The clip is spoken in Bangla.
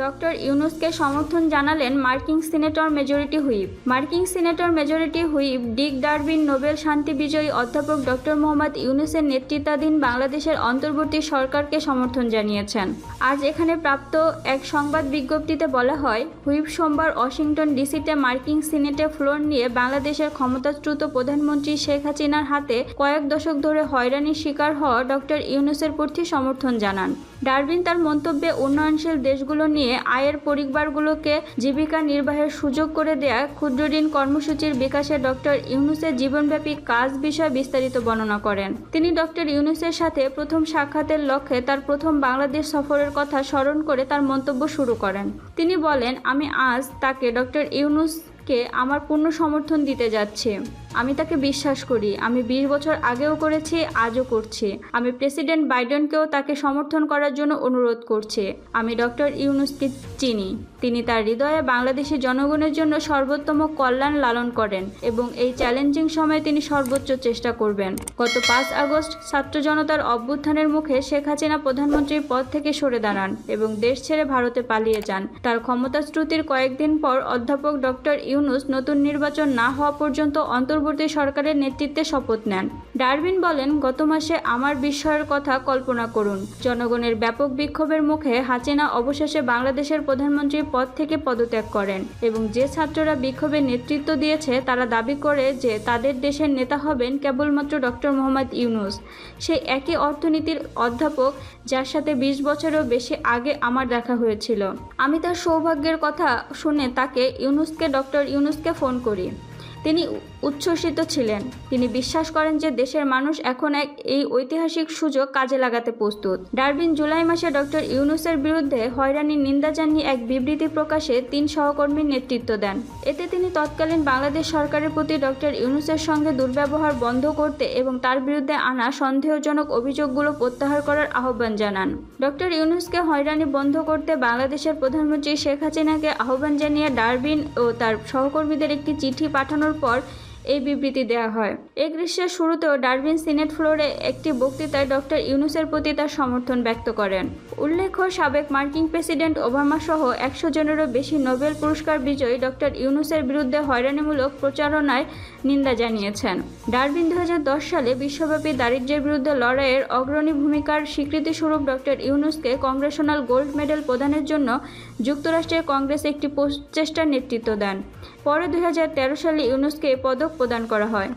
ডক্টর ইউনুসকে সমর্থন জানালেন মার্কিন সিনেটর মেজরিটি হুইপ। মার্কিন senator majority whip Dick Durbin Nobel শান্তি বিজয়ী অধ্যাপক ডক্টর মোহাম্মদ ইউনুসের নেতৃত্বাধীন বাংলাদেশের অন্তর্বর্তী সরকারকে সমর্থন জানিয়েছেন। আজ এখানে প্রাপ্ত এক সংবাদ বিজ্ঞপ্তিতে বলা হয়, হুইপ সোমবার ওয়াশিংটন ডিসিতে মার্কিন সিনেটে ফ্লোর নিয়ে বাংলাদেশের ক্ষমতাচ্যুত প্রধানমন্ত্রী শেখ হাসিনার হাতে কয়েক দশক ধরে হয়রানির শিকার হওয়া ডক্টর ইউনুসের প্রতি সমর্থন জানান। ডারবিন তার মন্তব্যে উন্নয়নশীল দেশগুলো নিয়ে আয়ের পরিবারগুলোকে জীবিকা নির্বাহের সুযোগ করে দেয়া ক্ষুদ্র ঋণ কর্মসূচির বিকাশে ডক্টর ইউনুসের জীবনব্যাপী কাজ বিষয়ে বিস্তারিত বর্ণনা করেন। তিনি ডক্টর ইউনুসের সাথে প্রথম সাক্ষাতের লক্ষ্যে তার প্রথম বাংলাদেশ সফরের কথা স্মরণ করে তার মন্তব্য শুরু করেন। তিনি বলেন, আমি আজ তাকে ডক্টর ইউনুসকে আমার পূর্ণ সমর্থন দিতে যাচ্ছে। আমি তাকে বিশ্বাস করি। আমি বিশ বছর আগেও করেছি, আজও করছি। আমি প্রেসিডেন্ট বাইডেনকেও তাকে সমর্থন করার জন্য অনুরোধ করছি। আমি ডক্টর ইউনুসকে চিনি। তিনি তার হৃদয়ে বাংলাদেশের জনগণের জন্য সর্বোত্তম কল্যাণ লালন করেন এবং এই চ্যালেঞ্জিং সময়ে তিনি সর্বোচ্চ চেষ্টা করবেন। গত পাঁচ আগস্ট ছাত্র জনতার অভ্যুত্থানের মুখে শেখ হাসিনা প্রধানমন্ত্রীর পদ থেকে সরে দাঁড়ান এবং দেশ ছেড়ে ভারতে পালিয়ে যান। তার ক্ষমতাশ্রুতির কয়েকদিন পর অধ্যাপক ডক্টর ইউনুস নতুন নির্বাচন না হওয়া পর্যন্ত অন্তর্বর্তী সরকারের নেতৃত্বে শপথ নেন। ডারবিন বলেন, গত মাসে আমার বিস্ময়ের কথা কল্পনা করুন। জনগণের ব্যাপক বিক্ষোভের মুখে হাসিনা অবশেষে বাংলাদেশের প্রধানমন্ত্রীর পদ থেকে পদত্যাগ করেন এবং যে ছাত্ররা বিক্ষোভে নেতৃত্ব দিয়েছে, তারা দাবি করে যে তাদের দেশের নেতা হবেন কেবলমাত্র ডক্টর মোহাম্মদ ইউনুস। সেই একই অর্থনীতির অধ্যাপক, যার সাথে বিশ বছরেরও বেশি আগে আমার দেখা হয়েছিল। আমি তার সৌভাগ্যের কথা শুনে তাকে ইউনুসকে ডক্টর ইউনুসকে ফোন করি তিনি উচ্ছ্বসিত ছিলেন। তিনি বিশ্বাস করেন যে দেশের মানুষ এখন এক, এই ঐতিহাসিক সুযোগ কাজে লাগাতে প্রস্তুত। ডারবিন জুলাই মাসে ডক্টর ইউনুসের বিরুদ্ধে হয়রানির নিন্দা জানিয়ে এক বিবৃতি প্রকাশে তিন সহকর্মীর নেতৃত্ব দেন। এতে তিনি তৎকালীন বাংলাদেশ সরকারের প্রতি ডক্টর ইউনুসের সঙ্গে দুর্ব্যবহার বন্ধ করতে এবং তার বিরুদ্ধে আনা সন্দেহজনক অভিযোগগুলো প্রত্যাহার করার আহ্বান জানান। ডক্টর ইউনুসকে হয়রানি বন্ধ করতে বাংলাদেশের প্রধানমন্ত্রী শেখ হাসিনাকে আহ্বান জানিয়ে ডারবিন ও তার সহকর্মীদের একটি চিঠি পাঠানোর পর এই বিবৃতি দেওয়া হয়। এই গ্রীষ্মের শুরুতেও ডারবিন সিনেট ফ্লোরে একটি বক্তৃতায় ডক্টর ইউনুসের প্রতি তার সমর্থন ব্যক্ত করেন। উল্লেখ্য, সাবেক মার্কিন প্রেসিডেন্ট ওবামা সহ একশো জনেরও বেশি নোবেল পুরস্কার বিজয়ী ডক্টর ইউনুসের বিরুদ্ধে হয়রানিমূলক প্রচারণায় নিন্দা জানিয়েছেন। ডারবিন দুই হাজার দশ সালে বিশ্বব্যাপী দারিদ্র্যের বিরুদ্ধে লড়াইয়ের অগ্রণী ভূমিকার স্বীকৃতিস্বরূপ ডক্টর ইউনুসকে কংগ্রেশনাল গোল্ড মেডেল প্রদানের জন্য যুক্তরাষ্ট্রের কংগ্রেস একটি প্রচেষ্টার নেতৃত্ব দেন। পরে দুই হাজার তেরো সালে ইউনুসকে পদক প্রদান করা হয়।